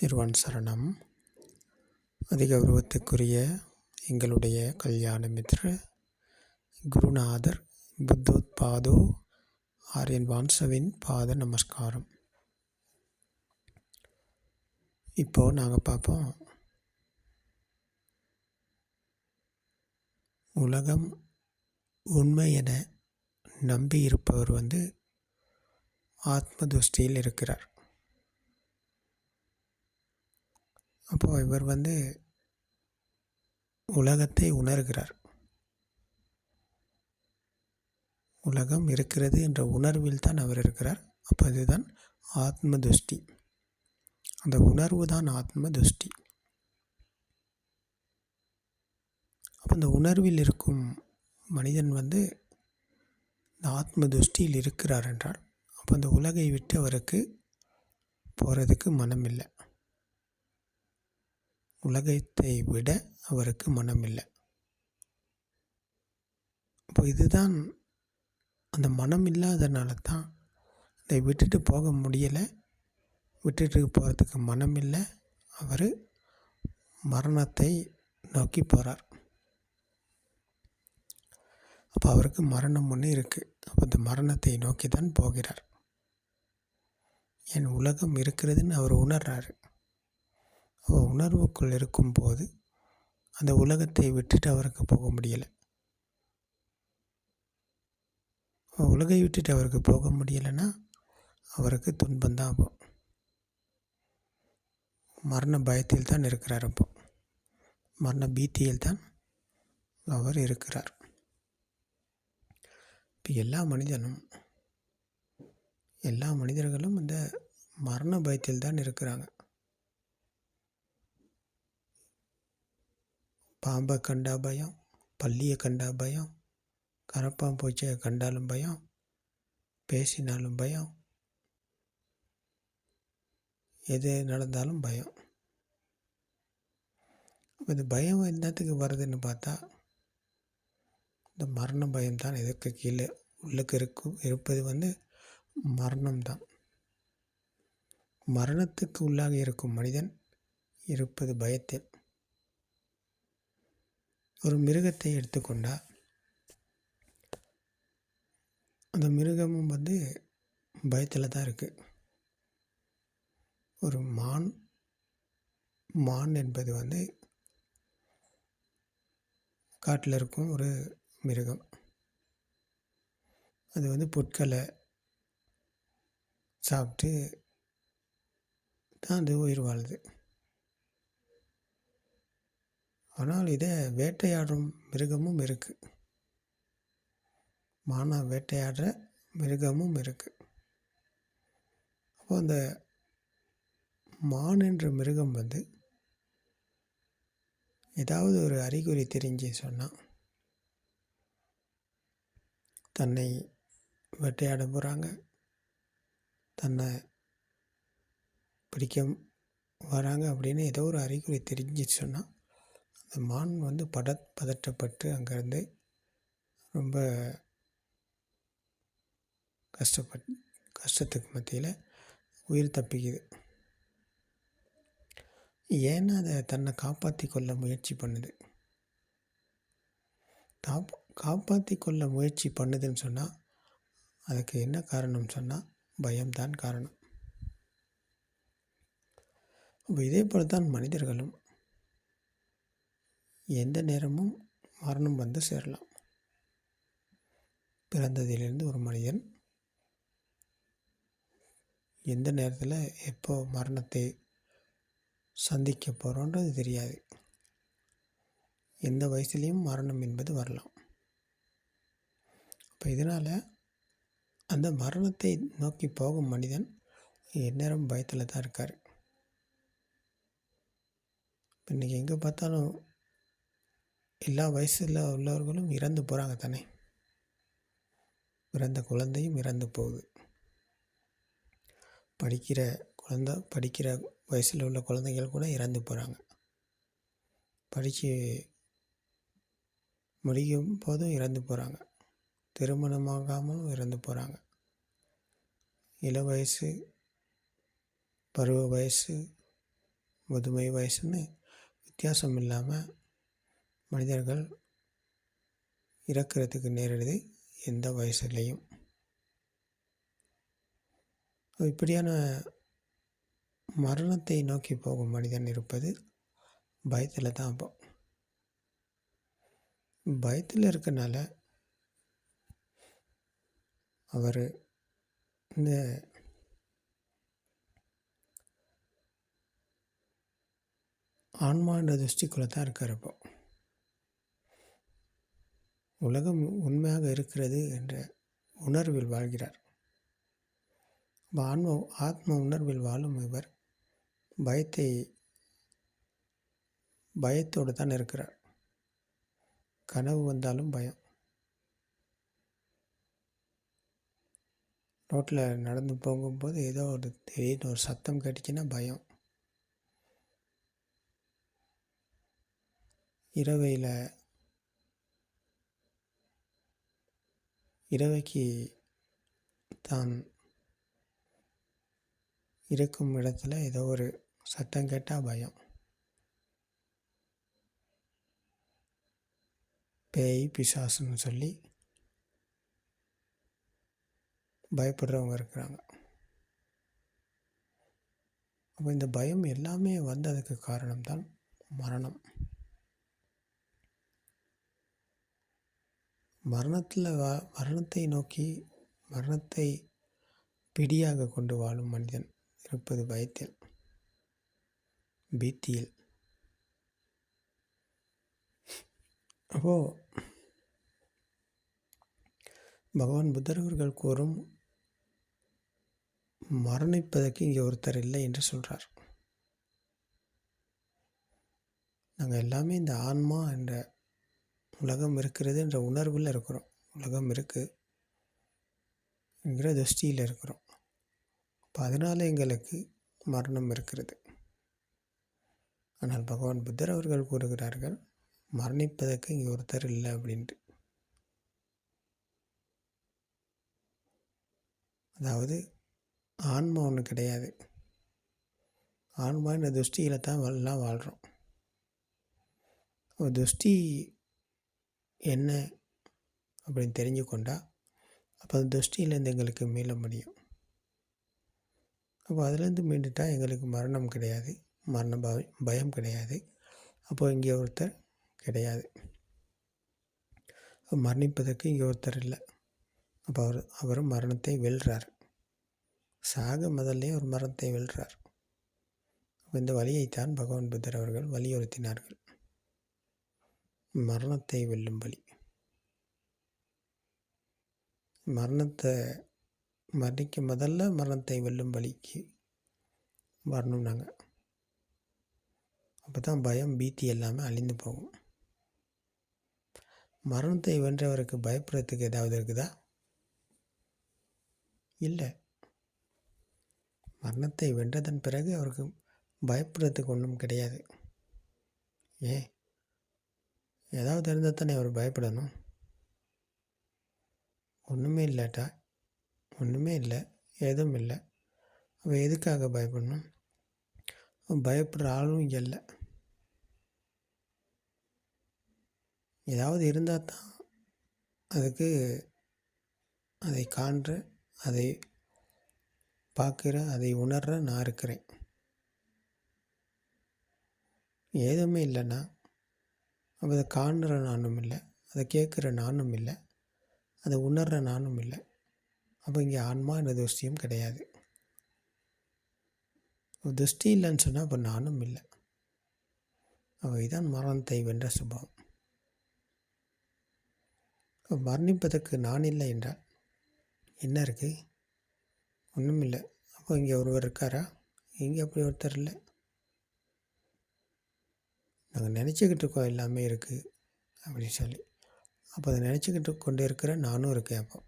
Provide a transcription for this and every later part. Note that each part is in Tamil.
திருவான் சரணம். அதிகௌரவத்துக்குரிய எங்களுடைய கல்யாண மித்ர குருநாதர் புத்தோத்பாதோ ஆரியன் வான்சவின் பாத நமஸ்காரம். இப்போது நாங்கள் பார்ப்போம் உலகம் உண்மை என நம்பி இருப்பவர் வந்து ஆத்ம துஷ்டியில் இருக்கிறார். அப்போது இவர் வந்து உலகத்தை உணர்கிறார். உலகம் இருக்கிறது என்ற உணர்வில் தான் அவர் இருக்கிறார். அப்போ அதுதான் ஆத்ம துஷ்டி அந்த உணர்வு தான் ஆத்ம துஷ்டி அப்போ அந்த உணர்வில் இருக்கும் மனிதன் வந்து இந்த ஆத்ம துஷ்டியில் இருக்கிறார் என்றால் அப்போ அந்த உலகை விட்டு அவருக்கு போகிறதுக்கு மனம் இல்லை உலகத்தை விட அவருக்கு மனமில்லை. அப்போ இதுதான் அந்த மனம் இல்லாதனால தான் இதை விட்டுட்டு போக முடியலை. விட்டுட்டு போகிறதுக்கு மனம் இல்லை அவர் மரணத்தை நோக்கி போகிறார் அப்போ அவருக்கு மரணம் ஒன்று இருக்குது அப்போ அந்த மரணத்தை நோக்கி தான் போகிறார். என் உலகம் இருக்கிறதுன்னு அவர் உணர்றாரு. உணர்வுக்குள் இருக்கும்போது அந்த உலகத்தை விட்டுட்டு அவருக்கு போக முடியலை. உலகை விட்டுட்டு அவருக்கு போக முடியலைன்னா அவருக்கு துன்பந்தான் ஆகும் மரண பயத்தில் தான் இருக்கிறார் அப்போ. மரண பீத்தியில் தான் அவர் இருக்கிறார். இப்போ எல்லா மனிதனும் எல்லா மனிதர்களும் இந்த மரண பயத்தில் தான் இருக்கிறாங்க. பாம்பை கண்டா பயம் பல்லியை கண்டா பயம் கரப்பாம்பூச்சியை கண்டாலும் பயம் பேசினாலும் பயம் எது நடந்தாலும் பயம். இந்த பயம் என்னத்துக்கு வருதுன்னு பார்த்தா இந்த மரண பயம்தான் எதுக்கு கீழே உள்ளுக்கு இருக்கும் இருப்பது வந்து மரணம் தான் மரணத்துக்கு உள்ளாக இருக்கும் மனிதன் இருப்பது பயத்தில். ஒரு மிருகத்தை எடுத்துக்கொண்டால் அந்த மிருகமும் வந்து பயத்தில் தான் இருக்குது ஒரு மான் மான் என்பது வந்து காட்டில் இருக்கும் ஒரு மிருகம். அது வந்து புட்களை சாப்பிட்டு தான் அது உயிர் வாழுது. ஆனால் இதை வேட்டையாடும் மிருகமும் இருக்குது மானா வேட்டையாடுற மிருகமும் இருக்குது அப்போ அந்த மான் என்ற மிருகம் வந்து ஏதாவது ஒரு அறிகுறி தெரிஞ்சு சொன்னால் தன்னை வேட்டையாட போகிறாங்க தன்னை பிடிக்க வராங்க அப்படின்னு ஏதோ ஒரு அறிகுறி தெரிஞ்சு சொன்னால் அந்த மான் வந்து பட பதட்டப்பட்டு அங்கேருந்து ரொம்ப கஷ்டப்பட் கஷ்டத்துக்கு மத்தியில் உயிர் தப்பிக்குது. ஏன்னா அதை தன்னை காப்பாற்றி கொள்ள முயற்சி பண்ணுது? காப் காப்பாற்றி கொள்ள முயற்சி பண்ணுதுன்னு சொன்னால் அதுக்கு என்ன காரணம் சொன்னால் பயம்தான் காரணம். இப்போ இதே போல் தான் மனிதர்களும் எந்த நேரமும் மரணம் வந்து சேரலாம். பிறந்ததிலிருந்து ஒரு மனிதன் எந்த நேரத்தில் எப்போ மரணத்தை சந்திக்க போகிறோன்றது தெரியாது. எந்த வயசுலேயும் மரணம் என்பது வரலாம். இப்போ இதனால் அந்த மரணத்தை நோக்கி போகும் மனிதன் எந்நேரம் பயத்தில் தான் இருக்கார். இன்றைக்கி எங்கே பார்த்தாலும் எல்லா வயசில் உள்ளவர்களும் இறந்து போகிறாங்க தானே? பிறந்த குழந்தையும் இறந்து போகுது. படிக்கிற குழந்த படிக்கிற வயசில் உள்ள குழந்தைகள் கூட இறந்து போகிறாங்க படித்து முடியும் போதும் இறந்து போகிறாங்க திருமணமாகாமலும் இறந்து போகிறாங்க இள வயசு பருவ வயசு முதுமை வயசுன்னு வித்தியாசம் இல்லாமல் மனிதர்கள் இறக்கிறதுக்கு நேரிடுது எந்த வயசுலேயும். இப்படியான மரணத்தை நோக்கி போகும் மனிதன் இருப்பது பயத்தில் தான் அப்போ. பயத்தில் இருக்கனால அவர் இந்த ஆன்மான்ற திருஷ்டிக்குள்ளே தான் இருக்கார் இப்போ உலகம் உண்மையாக இருக்கிறது என்ற உணர்வில் வாழ்கிறார். ஆன்ம ஆத்ம உணர்வில் வாழும் இவர் பயத்தை பயத்தோடு தான் இருக்கிறார். கனவு வந்தாலும் பயம். ரோட்டில் நடந்து போகும்போது ஏதோ ஒரு திடீர்னு ஒரு சத்தம் கேட்டுச்சுன்னா பயம். இரவையில் இரவைக்கு தான் இருக்கும் இடத்துல ஏதோ ஒரு சத்தம் கேட்டால் பயம். பேய் பிசாசுன்னு சொல்லி பயப்படுறவங்க இருக்கிறாங்க. அப்போ இந்த பயம் எல்லாமே வந்ததுக்கு காரணம்தான் மரணம். மரணத்தில் வா மரணத்தை நோக்கி மரணத்தை பிடியாக கொண்டு வாழும் மனிதன் இருப்பது பயத்தில் பீத்தியில். அப்போது பகவான் புத்தர் கூறும் மரணிப்பதற்கு இங்கே ஒருத்தர் இல்லை என்று சொல்கிறார் நாங்கள் எல்லாமே இந்த ஆன்மா என்ற உலகம் இருக்கிறது என்ற உணர்வில் இருக்கிறோம். உலகம் இருக்குது என்கிற திருஷ்டியில் இருக்கிறோம். அப்போ அதனால் எங்களுக்கு மரணம் இருக்கிறது. ஆனால் பகவான் புத்தர் அவர்கள் கூறுகிறார்கள் மரணிப்பதற்கு இங்கே ஒருத்தர் இல்லை அப்படின்ட்டு. அதாவது ஆன்மா ஒன்று கிடையாது. ஆன்மா இந்த துஷ்டியில் தான் எல்லாம் வாழ்கிறோம் துஷ்டி என்ன அப்படின்னு தெரிஞ்சு கொண்டால் அப்போ அந்த துஷ்டியிலேருந்து எங்களுக்கு மீள முடியும். அப்போ அதுலேருந்து மீண்டுட்டால் எங்களுக்கு மரணம் கிடையாது. மரண பயம் கிடையாது. அப்போது இங்கே ஒருத்தர் கிடையாது. மரணிப்பதற்கு இங்கே ஒருத்தர் இல்லை. அப்போ அவர் அவரும் மரணத்தை வெல்றார். சாக முதல்லே ஒரு மரணத்தை வெல்றார். இந்த வழியைத்தான் பகவான் புத்தர் அவர்கள் வலியுறுத்தினார்கள். மரணத்தை வெல்லும் வழி மரணத்தை மரணிக்க முதல்ல மரணத்தை வெல்லும் வழிக்கு வரணும் நாங்கள் அப்போ தான் பயம் பீத்தி எல்லாமே அழிந்து போகும். மரணத்தை வென்றவருக்கு பயப்படுறதுக்கு ஏதாவது இருக்குதா? இல்லை. மரணத்தை வென்றதன் பிறகு அவருக்கு பயப்படுறதுக்கு ஒன்றும் கிடையாது. ஏன்? ஏதாவது இருந்தால் தானே அவர் பயப்படணும். ஒன்றுமே இல்லாட்டா ஒன்றுமே இல்லை. எதுவும் இல்லை. அவள் எதுக்காக பயப்படணும்? பயப்படுற ஆளும் இல்லை. ஏதாவது இருந்தால் தான் அதுக்கு அதை காண்ற அதை பார்க்குற அதை உணர்ற நான் இருக்கிறேன். ஏதுமே இல்லைன்னா அப்போ அதை காணுற நானும் இல்லை அதை கேட்குற நானும் இல்லை அதை உணர்கிற நானும் இல்லை. அப்போ இங்கே ஆன்மா என்ற துஷ்டியும் கிடையாது. துஷ்டி இல்லைன்னு சொன்னால் அப்போ நானும் இல்லை. அவை தான் மரணத்தை வென்ற சுபம் மரணிப்பதற்கு நான் இல்லை என்றால் என்ன இருக்குது ஒன்றும் இல்லை. அப்போ இங்கே ஒருவர் இருக்காரா? இங்கே அப்படி ஒருத்தர் இல்லை. நாங்கள் நினச்சிக்கிட்டு இருக்கோம் எல்லாமே இருக்குது அப்படின்னு சொல்லி. அப்போ அதை நினச்சிக்கிட்டு கொண்டு இருக்கிற நானும் இருக்கேன் அப்போ.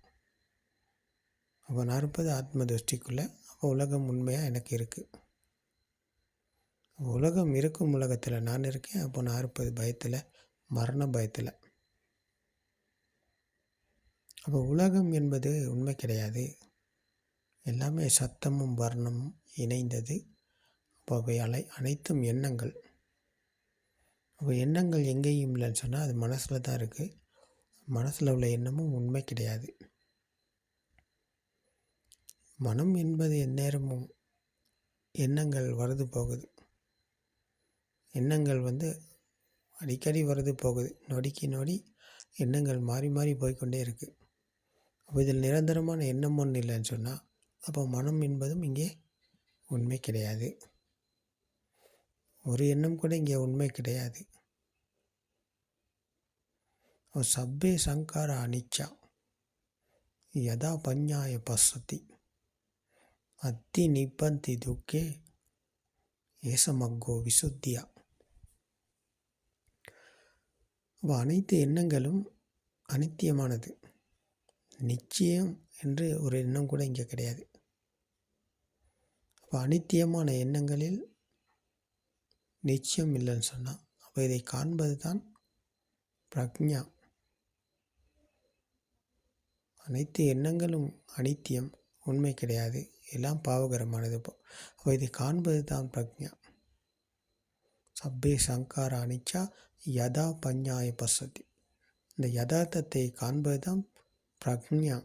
அப்போ நான் இருப்பது ஆத்ம திருஷ்டிக்குள்ளே அப்போ உலகம் உண்மையாக எனக்கு இருக்குது உலகம் இருக்கும் உலகத்தில் நான் இருக்கேன் அப்போ நான் இருப்பது பயத்தில் மரண பயத்தில். அப்போ உலகம் என்பது உண்மை கிடையாது. எல்லாமே சத்தமும் வர்ணமும் இணைந்தது. அப்போ அவை அலை அனைத்தும் எண்ணங்கள். அப்போ எண்ணங்கள் எங்கேயும் இல்லைன்னு சொன்னால் அது மனசில் தான் இருக்குது மனசில் உள்ள எண்ணமும் உண்மை கிடையாது. மனம் என்பது எந்நேரமும் எண்ணங்கள் வருது போகுது. எண்ணங்கள் வந்து அடிக்கடி வருது போகுது. நொடிக்கு நொடி எண்ணங்கள் மாறி மாறி போய்க்கொண்டே இருக்குது அப்போ இதில் நிரந்தரமான எண்ணம் ஒன்று இல்லைன்னு சொன்னால் அப்போ மனம் என்பதும் இங்கே உண்மை கிடையாது. ஒரு எண்ணம் கூட இங்கே உண்மை கிடையாது. சப்பே சங்கார அனிச்சா. யதா பஞ்ஞாய பசதி அத்தி நிப்பந்தி துக்கே ஏசமக்கோ விசுத்தியா. அப்போ அனைத்து எண்ணங்களும் அனித்தியமானது. நிச்சயம் என்று ஒரு எண்ணம் கூட இங்கே கிடையாது. அப்போ அனித்தியமான எண்ணங்களில் நிச்சயம் இல்லைன்னு சொன்னால் அப்போ இதை காண்பது தான் பிரக்ஞா அனைத்து எண்ணங்களும் அனித்தியம் உண்மை கிடையாது. எல்லாம் பாவகரமானது அப்போ இதை காண்பது தான் பிரக்ஞா சப்பே சங்கார அனிச்சா யதா பஞ்சாய பசதி இந்த யதார்த்தத்தை காண்பது தான் பிரக்ஞா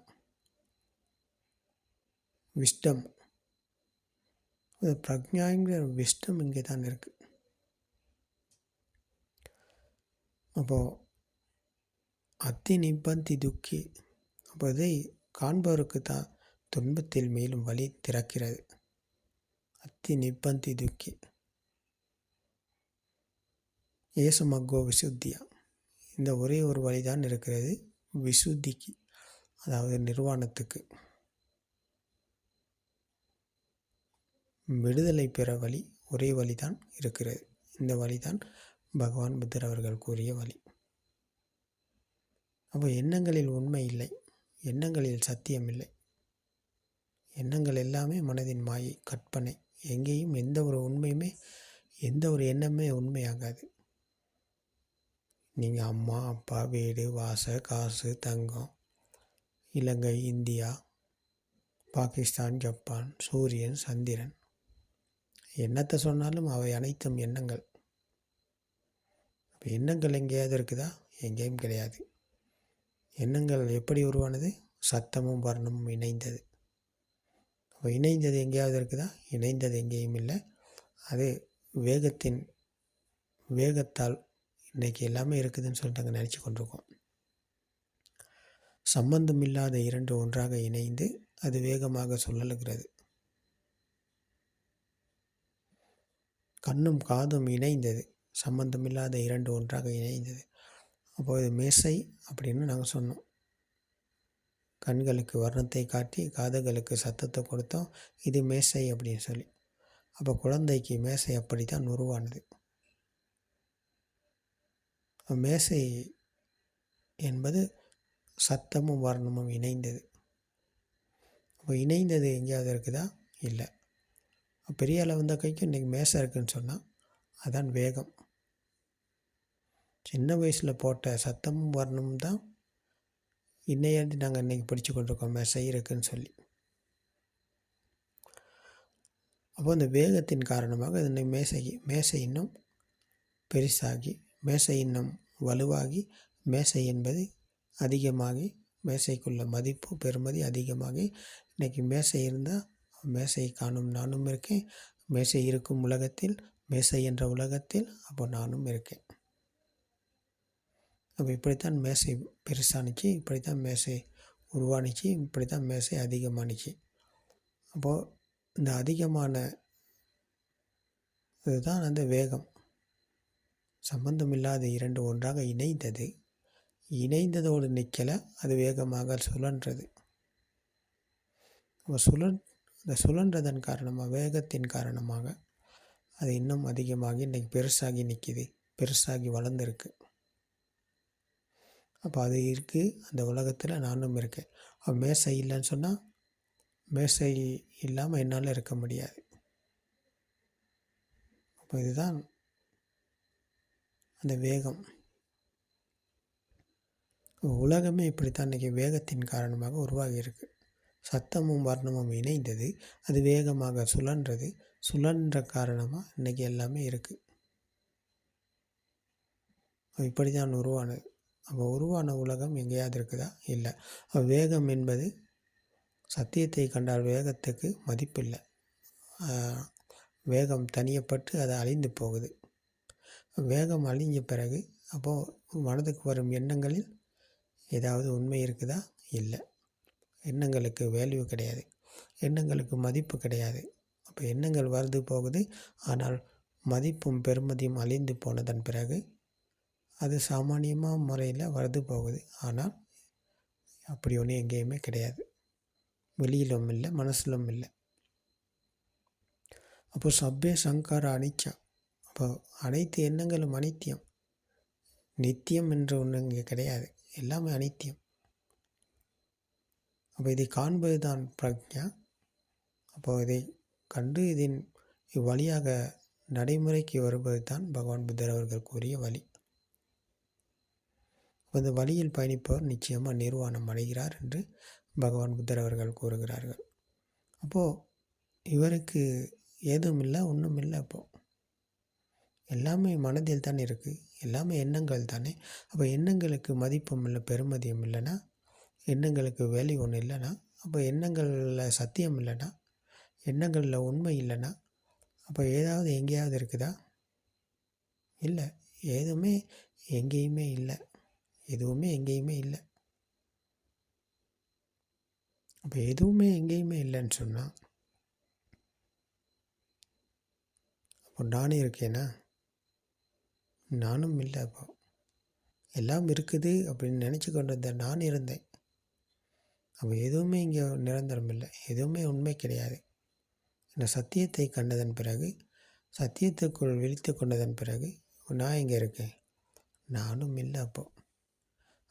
விஸ்டம் பிரக்ஞாங்கிற விஸ்டம் இங்கே தான் இருக்குது அப்போது அத்தி நிபந்தி துக்கி அப்போது காண்பவருக்கு தான் துன்பத்தில் மேலும் வழி திறக்கிறது. அத்தி நிப்பந்தி துக்கி. ஏசமக்கோ விசுத்தியா. இந்த ஒரே ஒரு வழிதான் இருக்கிறது விசுத்திக்கு அதாவது நிர்வாணத்துக்கு. விடுதலை பெற வழி ஒரே வழிதான் இருக்கிறது. இந்த வழிதான் பகவான் புத்தர் அவர்கள் கூறிய வழி. அப்போ எண்ணங்களில் உண்மை இல்லை. எண்ணங்களில் சத்தியமில்லை. எண்ணங்கள் எல்லாமே மனதின் மாயை கற்பனை. எங்கேயும் எந்த ஒரு உண்மையுமே எந்த ஒரு எண்ணமே உண்மையாகாது. நீங்கள் அம்மா அப்பா வீடு வாச காசு தங்கம் இலங்கை இந்தியா பாகிஸ்தான் ஜப்பான் சூரியன் சந்திரன். என்னத்தை சொன்னாலும் அவை அனைத்தும் எண்ணங்கள். அப்போ எண்ணங்கள் எங்கேயாவது இருக்குதா? எங்கேயும் கிடையாது. எண்ணங்கள் எப்படி உருவானது? சத்தமும் வர்ணமும் இணைந்தது. அப்போ இணைந்தது எங்கேயாவது இருக்குதா? இணைந்தது எங்கேயும் இல்லை. அது வேகத்தின் வேகத்தால் இன்றைக்கி எல்லாமே இருக்குதுன்னு சொல்லிட்டு அங்கே நினச்சி கொண்டிருக்கோம். சம்பந்தம் இல்லாத இரண்டு ஒன்றாக இணைந்து அது வேகமாக சொல்லலுகிறது கண்ணும் காதும் இணைந்தது. சம்பந்தமில்லாத இரண்டு ஒன்றாக இணைந்தது. அப்போது மேசை அப்படின்னு நாங்கள் சொன்னோம். கண்களுக்கு வர்ணத்தை காட்டி காதுகளுக்கு சத்தத்தை கொடுத்தோம். இது மேசை அப்படின்னு சொல்லி. அப்போ குழந்தைக்கு மேசை அப்படி தான் உருவானது மேசை என்பது சத்தமும் வர்ணமும் இணைந்தது. அப்போ இணைந்தது எங்கேயாவது இருக்குதா? இல்லை. பெரிய அளவு வந்த கைக்கு இன்றைக்கி மேசை இருக்குதுன்னு சொன்னால் அதான் வேகம். சின்ன வயசில் போட்ட சத்தமும் வரணும் தான் இன்னையாண்டு நாங்கள் இன்றைக்கி பிடிச்சி கொண்டிருக்கோம் மேசை இருக்குதுன்னு சொல்லி. அப்போ அந்த வேகத்தின் காரணமாக இந்த மேசை மேசை இன்னும் பெருசாகி மேசை இன்னும் வலுவாகி மேசை என்பது அதிகமாகி மேசைக்குள்ள மதிப்பு பெருமதி அதிகமாகி இன்றைக்கி மேசை இருந்தால் மேசை காணும் நானும் இருக்கேன் மேசை இருக்கும் உலகத்தில் மேசை என்ற உலகத்தில் அப்போ நானும் இருக்கேன். அப்போ இப்படித்தான் மேசை பெருசானுச்சு இப்படித்தான் மேசை உருவானுச்சு இப்படி தான் மேசை அதிகமானுச்சு அப்போது இந்த அதிகமான இதுதான் அந்த வேகம். சம்பந்தமில்லாத இரண்டு ஒன்றாக இணைந்தது. இணைந்ததோடு நிற்கலை அது வேகமாக சுழன்றது. சுழன் இந்த சுழன்றதன் காரணமாக வேகத்தின் காரணமாக அது இன்னும் அதிகமாகி இன்றைக்கி பெருசாகி நிற்கிது பெருசாகி வளர்ந்துருக்கு. அப்போ அது இருக்குது அந்த உலகத்தில் நானும் இருக்கேன். அப்போ மேசை இல்லைன்னு சொன்னால் மேசை இல்லாமல் என்னால் இருக்க முடியாது. அப்போ இதுதான் அந்த வேகம். உலகமே இப்படித்தான் இன்றைக்கி வேகத்தின் காரணமாக உருவாகி இருக்குது சத்தமும் வர்ணமும் இணைந்தது. அது வேகமாக சுழன்றது. சுழன்ற காரணமாக இன்றைக்கி எல்லாமே இருக்குது இப்படி தான் உருவானது. அப்போ உருவான உலகம் எங்கேயாவது இருக்குதா? இல்லை. வேகம் என்பது சத்தியத்தை கண்டால் வேகத்துக்கு மதிப்பில்லை. வேகம் தனியப்பட்டு அது அழிந்து போகுது. வேகம் அழிஞ்ச பிறகு அப்போது மனதுக்கு வரும் எண்ணங்களில் ஏதாவது உண்மை இருக்குதா? இல்லை. எண்ணங்களுக்கு வேல்யூ கிடையாது. எண்ணங்களுக்கு மதிப்பு கிடையாது. அப்போ எண்ணங்கள் வருது போகுது. ஆனால் மதிப்பும் பெருமதியும் அழிந்து போனதன் பிறகு அது சாமானியமாக முறையில் வருது போகுது. ஆனால் அப்படி ஒன்று எங்கேயுமே கிடையாது. வெளியிலும் இல்லை மனசிலும் இல்லை. அப்போ சப்பே சங்கார அனிச்சா. அப்போ அனைத்து எண்ணங்களும் அனித்தியம். நித்தியம் என்ற ஒன்று இங்கே கிடையாது. எல்லாமே அனித்தியம். அப்போ இதை காண்பது தான் பிரக்ஞா அப்போது இதை கண்டு இதன் இவ்வழியாக நடைமுறைக்கு வருவது தான் பகவான் புத்தர் அவர்கள் கூறிய வழி. அந்த வழியில் பயணிப்பவர் நிச்சயமாக நிர்வாணம் அடைகிறார் என்று பகவான் புத்தர் அவர்கள் கூறுகிறார்கள். அப்போது இவருக்கு ஏதும் இல்லை ஒன்றும் இல்லை அப்போது எல்லாமே மனதில் தானே இருக்குது எல்லாமே எண்ணங்கள் தானே. அப்போ எண்ணங்களுக்கு மதிப்பும் இல்லை பெருமதியும் இல்லைன்னா எண்ணங்களுக்கு வேலை ஒன்று இல்லைன்னா அப்போ எண்ணங்களில் சத்தியம் இல்லைன்னா எண்ணங்களில் உண்மை இல்லைன்னா அப்போ ஏதாவது எங்கேயாவது இருக்குதா? இல்லை எதுவுமே எங்கேயுமே இல்லை. எதுவுமே எங்கேயுமே இல்லை. அப்போ எதுவுமே எங்கேயுமே இல்லைன்னு சொன்னால் அப்போ நானும் இருக்கேனா? நானும் இல்லை அப்போ. எல்லாம் இருக்குது அப்படின்னு நினச்சி கொண்டு இருந்த நான் இருந்தேன். அப்போ எதுவுமே இங்கே நிரந்தரம் இல்லை. எதுவுமே உண்மை கிடையாது. இந்த சத்தியத்தை கண்டதன் பிறகு சத்தியத்துக்குள் விழித்து கொண்டதன் பிறகு நான் இங்கே இருக்கேன். நானும் இல்லை அப்போது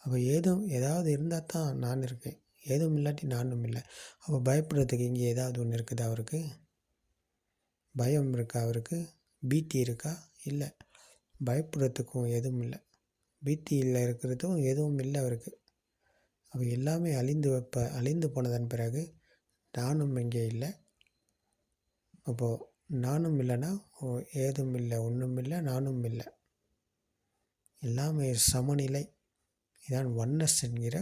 அப்போ ஏதும் ஏதாவது இருந்தால் தான் நான் இருக்கேன். ஏதும் இல்லாட்டி நானும் இல்லை. அப்போ பயப்படுறதுக்கு இங்கே ஏதாவது ஒன்று இருக்குதா அவருக்கு? பயம் இருக்கா அவருக்கு? பீத்தி இருக்கா? இல்லை. பயப்படுறதுக்கும் எதுவும் இல்லை. பீத்தியில் இருக்கிறதும் எதுவும் இல்லை அவருக்கு. அப்போ எல்லாமே அழிந்து வைப்ப அழிந்து போனதன் பிறகு நானும் இங்கே இல்லை. அப்போது நானும் இல்லைன்னா ஏதும் இல்லை ஒன்றும் இல்லை நானும் இல்லை. எல்லாமே சமநிலை. இதான் ஒன்னஸ் என்கிற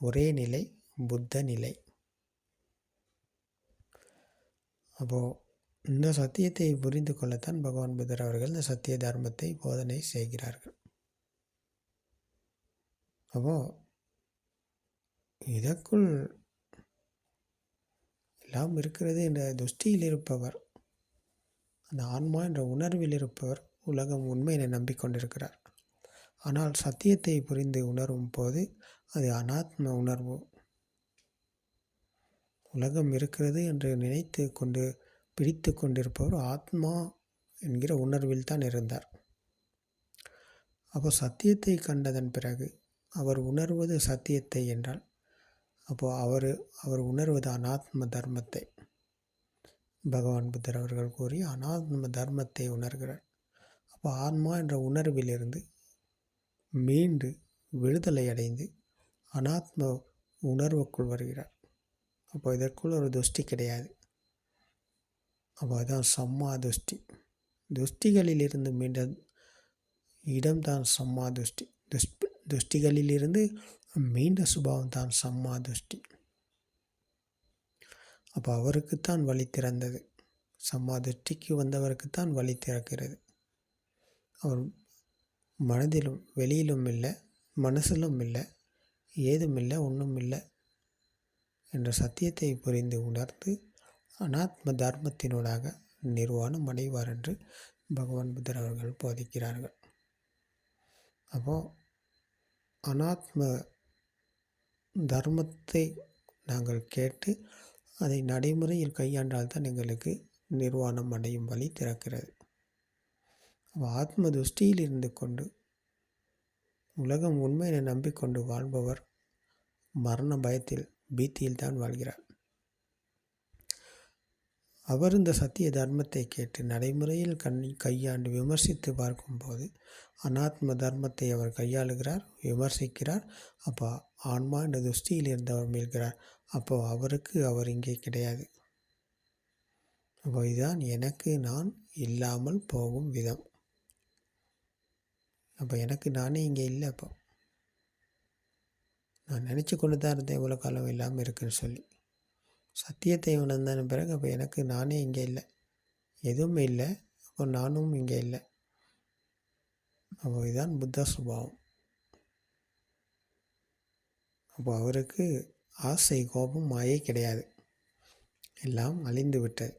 ஒரே நிலை புத்த நிலை. அப்போது இந்த சத்தியத்தை புரிந்து கொள்ளத்தான் பகவான் புத்தர் அவர்கள் இந்த சத்திய தர்மத்தை போதனை செய்கிறார்கள். அப்போது இதற்குள் எல்லாம் இருக்கிறது என்ற துஷ்டியில் இருப்பவர் அந்த ஆன்மா என்ற உணர்வில் இருப்பவர் உலகம் உண்மை நம்பிக்கொண்டிருக்கிறார். ஆனால் சத்தியத்தை புரிந்து உணரும் போது அது அனாத்ம உணர்வு. உலகம் இருக்கிறது என்று நினைத்து கொண்டு பிடித்து கொண்டிருப்பவர் ஆத்மா என்கிற உணர்வில் தான் இருந்தார். அப்போ சத்தியத்தை கண்டதன் பிறகு அவர் உணர்வது சத்தியத்தை என்றால் அப்போது அவர் அவர் உணர்வது அனாத்ம தர்மத்தை. பகவான் புத்தர் அவர்கள் கூறி அனாத்ம தர்மத்தை உணர்கிறார். அப்போ ஆத்மா என்ற உணர்விலிருந்து மீண்டு விடுதலை அடைந்து அனாத்ம உணர்வுக்குள் வருகிறார். அப்போ இதற்குள் ஒரு துஷ்டி கிடையாது. அப்போ அதுதான் சம்மா துஷ்டி. துஷ்டிகளிலிருந்து மீண்ட இடம்தான் சம்மா துஷ்டி. துஷ் துஷ்டிகளிலிருந்து மீண்ட சுபாவம் தான் சம்மா துஷ்டி. அப்போ அவருக்குத்தான் வழி திறந்தது. சம்மா துஷ்டிக்கு வந்தவருக்குத்தான் வழி திறக்கிறது. அவர் மனதிலும் வெளியிலும் இல்லை மனசிலும் இல்லை ஏதும் இல்லை ஒன்றும் இல்லை என்ற சத்தியத்தை புரிந்து உணர்ந்து அனாத்ம தர்மத்தினூடாக நிர்வாணம் அடைவார் என்று பகவான் புத்தர் அவர்கள் போதிக்கிறார்கள். அப்போது அனாத்ம தர்மத்தை நாங்கள் கேட்டு அதை நடைமுறையில் கையாண்டால் தான் எங்களுக்கு நிர்வாணம் அடையும் வழி திறக்கிறது. ஆத்ம துஷ்டியில் இருந்து கொண்டு உலகம் உண்மை என நம்பிக்கொண்டு வாழ்பவர் மரண பயத்தில் பீத்தியில் தான் வாழ்கிறார். அவர் இந்த சத்திய தர்மத்தை கேட்டு நடைமுறையில் கண் கையாண்டு விமர்சித்து பார்க்கும்போது அனாத்ம தர்மத்தை அவர் கையாளுகிறார் விமர்சிக்கிறார். அப்போ ஆன்மா என்ற துஷ்டியில் இருந்தவர் மீள்கிறார். அப்போ அவருக்கு அவர் இங்கே கிடையாது. அப்போ இதுதான் எனக்கு நான் இல்லாமல் போகும் விதம். அப்போ எனக்கு நானே இங்கே இல்லை அப்போ. நான் நினச்சி கொண்டு தான் இருந்தேன் இவ்வளோ காலம் இல்லாமல் இருக்குன்னு சொல்லி. சத்தியத்தை உணர்ந்தான பிறகு அப்போ எனக்கு நானே இங்கே இல்லை. எதுவுமே இல்லை. அப்போ நானும் இங்கே இல்லை. அப்போ இதுதான் புத்த சுபாவம். அப்போ அவருக்கு ஆசை கோபம் மாயே கிடையாது. எல்லாம் அழிந்து விட்டது.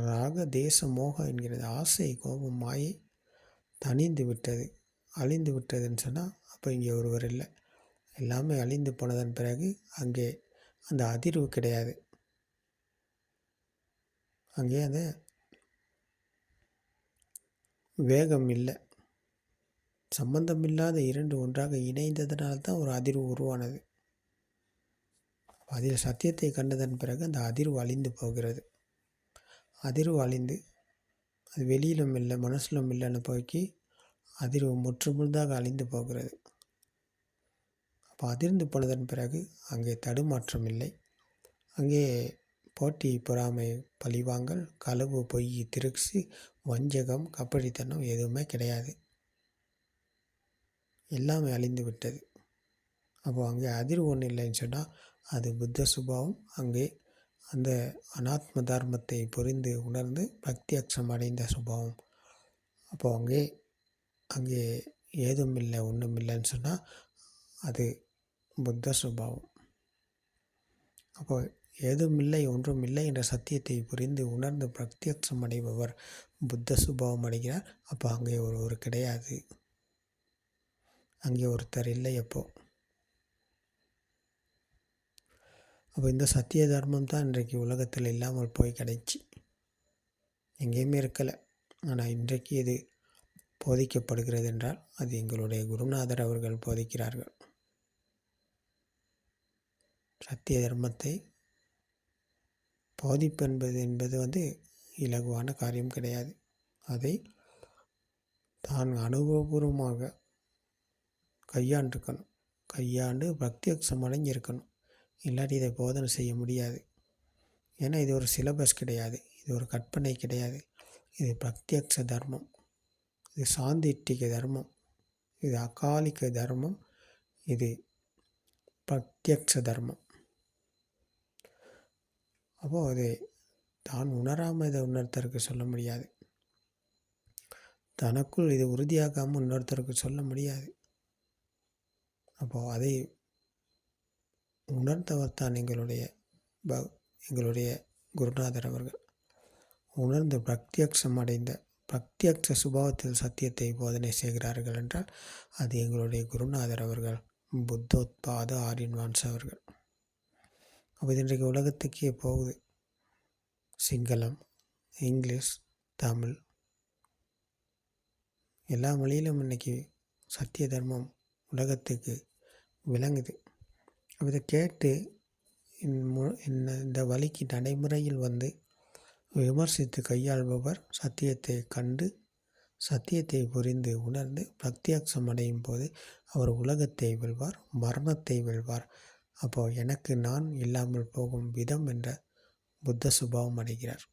ராக தேச மோகம் என்கிறது ஆசை கோபம் மாயை தணிந்து விட்டது. அழிந்து விட்டதுன்னு சொன்னால் அப்போ இங்கே ஒருவர் இல்லை. எல்லாமே அழிந்து போனதன் பிறகு அங்கே அந்த அதிர்வு கிடையாது. அங்கே அந்த வேகம் இல்லை. சம்பந்தமில்லாத இரண்டு ஒன்றாக இணைந்ததனால் தான் ஒரு அதிர்வு உருவானது. அதில் சத்தியத்தை கண்டதன் பிறகு அந்த அதிர்வு அழிந்து போகிறது. அதிர்வு அழிந்து அது வெளியிலும் இல்லை மனசிலும் இல்லைன்னு போக்கி அதிர்வு முற்று முழுதாக அழிந்து போகிறது. அப்போ அதிர்ந்து போனதன் பிறகு அங்கே தடுமாற்றம் இல்லை. அங்கே போட்டி பொறாமை பழிவாங்கல் களவு பொய் திருச்சி வஞ்சகம் கப்படித்தனம் எதுவுமே கிடையாது. எல்லாமே அழிந்து விட்டது. அப்போது அங்கே அதிர்வு ஒன்றும் இல்லைன்னு சொன்னால் அது புத்த சுபாவம். அங்கே அந்த அனாத்ம தர்மத்தை புரிந்து உணர்ந்து பக்தி அச்சம் அடைந்த சுபாவம். அப்போது அங்கே அங்கே ஏதும் இல்லை ஒன்றும் இல்லைன்னு சொன்னால் அது புத்த சுபாவம். அப்போ ஏதும் இல்லை ஒன்றும் இல்லை என்ற சத்தியத்தை புரிந்து உணர்ந்து பிரத்யட்சம் அடைபவர் புத்த சுபாவம் அடைகிறார். அப்போ அங்கே ஒருவர் கிடையாது. அங்கே ஒருத்தர் இல்லை அப்போது அப்போ இந்த சத்திய தர்மம் தான் இன்றைக்கு உலகத்தில் இல்லாமல் போய் கிடைச்சி. எங்கேயுமே இருக்கலை. ஆனால் இன்றைக்கு இது போதிக்கப்படுகிறது என்றால் அது எங்களுடைய குருநாதர் அவர்கள் போதிக்கிறார்கள். சத்திய தர்மத்தை போதிப்பென்பது என்பது வந்து இலகுவான காரியம் கிடையாது. அதை தான் அனுபவபூர்வமாக கையாண்டிருக்கணும். கையாண்டு பிரத்யக்ஷம் அடைஞ்சிருக்கணும் இல்லாட்டி இதை போதனை செய்ய முடியாது. ஏன்னா இது ஒரு சிலபஸ் கிடையாது. இது ஒரு கற்பனை கிடையாது. இது பிரத்யக்ஷ தர்மம். இது சாந்திட்டிக தர்மம். இது அகாலிக தர்மம். இது பிரத்யக்ஷ தர்மம். அப்போது அது தான் உணராமல் இதை இன்னொருத்தருக்கு சொல்ல முடியாது. தனக்குள் இது உறுதியாகாமல் இன்னொருத்தருக்கு சொல்ல முடியாது. அப்போது அதை உணர்ந்தவர் தான் எங்களுடைய ப எங்களுடைய குருநாதர் அவர்கள். உணர்ந்து பிரத்யக்ஷம் அடைந்த பிரத்யக்ஷ சுபாவத்தில் சத்தியத்தை போதனை செய்கிறார்கள் என்றால் அது எங்களுடைய குருநாதர் அவர்கள் புத்தோத்பாத ஆரியன்வான்ஸ் அவர்கள். அப்போ இது இன்றைக்கு உலகத்துக்கே போகுது. சிங்களம் இங்கிலீஷ் தமிழ் எல்லா மொழியிலும் இன்றைக்கி சத்திய தர்மம் உலகத்துக்கு விளங்குது. இதை கேட்டு என் இந்த வழிக்கு நடைமுறையில் வந்து விமர்சித்து கையாள்பவர் சத்தியத்தை கண்டு சத்தியத்தை புரிந்து உணர்ந்து பிரத்யக்ஷம் அடையும் போது அவர் உலகத்தை வெல்வார் மரணத்தை வெல்வார். அப்போது எனக்கு நான் இல்லாமல் போகும் விதம் என்ற புத்த சுபாவம் அடைகிறார்.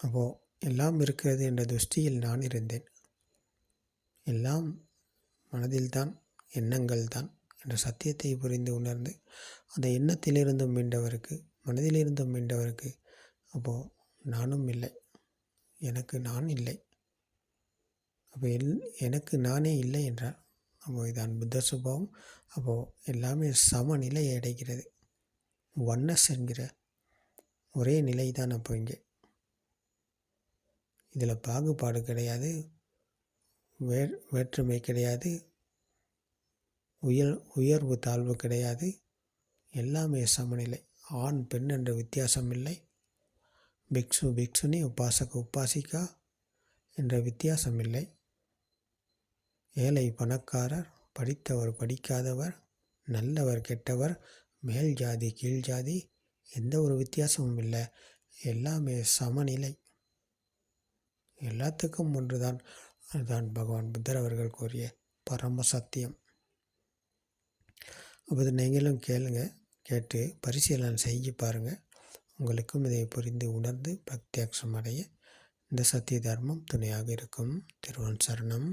அப்போது எல்லாம் இருக்கிறது என்ற துஷ்டியில் நான் இருந்தேன். எல்லாம் மனதில்தான் எண்ணங்கள் தான் என்ற சத்தியத்தை புரிந்து உணர்ந்து அந்த எண்ணத்திலிருந்தும் மீண்டவருக்கு மனதிலிருந்தும் மீண்டவருக்கு அப்போது நானும் இல்லை. எனக்கு நான் இல்லை. அப்போ எல் எனக்கு நானே இல்லை என்றால் அப்போது இதான் புத்த சுபாவம். அப்போது எல்லாமே சமநிலையை அடைகிறது. ஒன்னஸ் என்கிற ஒரே நிலை தான் அப்போ இங்கே. இதில் பாகுபாடு கிடையாது. வே வேற்றுமை கிடையாது. உயர் உயர்வு தாழ்வு கிடையாது. எல்லாமே சமநிலை. ஆண் பெண் என்ற வித்தியாசம் இல்லை பிக்ஷு பிக்ஷுனி உபாசக உபாசிக்கா என்ற வித்தியாசம் இல்லை ஏழை பணக்காரர் படித்தவர் படிக்காதவர் நல்லவர் கெட்டவர் மேல் ஜாதி கீழ் ஜாதி எந்த ஒரு வித்தியாசமும் இல்லை. எல்லாமே சமநிலை. எல்லாத்துக்கும் ஒன்றுதான். அதுதான் பகவான் புத்தர் அவர்கள் கூறிய பரம சத்தியம். அப்போது நீங்களும் கேளுங்க கேட்டு பரிசீலனை செஞ்சு பாருங்கள் உங்களுக்கும் இதை புரிந்து உணர்ந்து பக்தியாக்ஷம் அடைய இந்த சத்திய தர்மம் துணையாக இருக்கும். திருவன் சரணம்.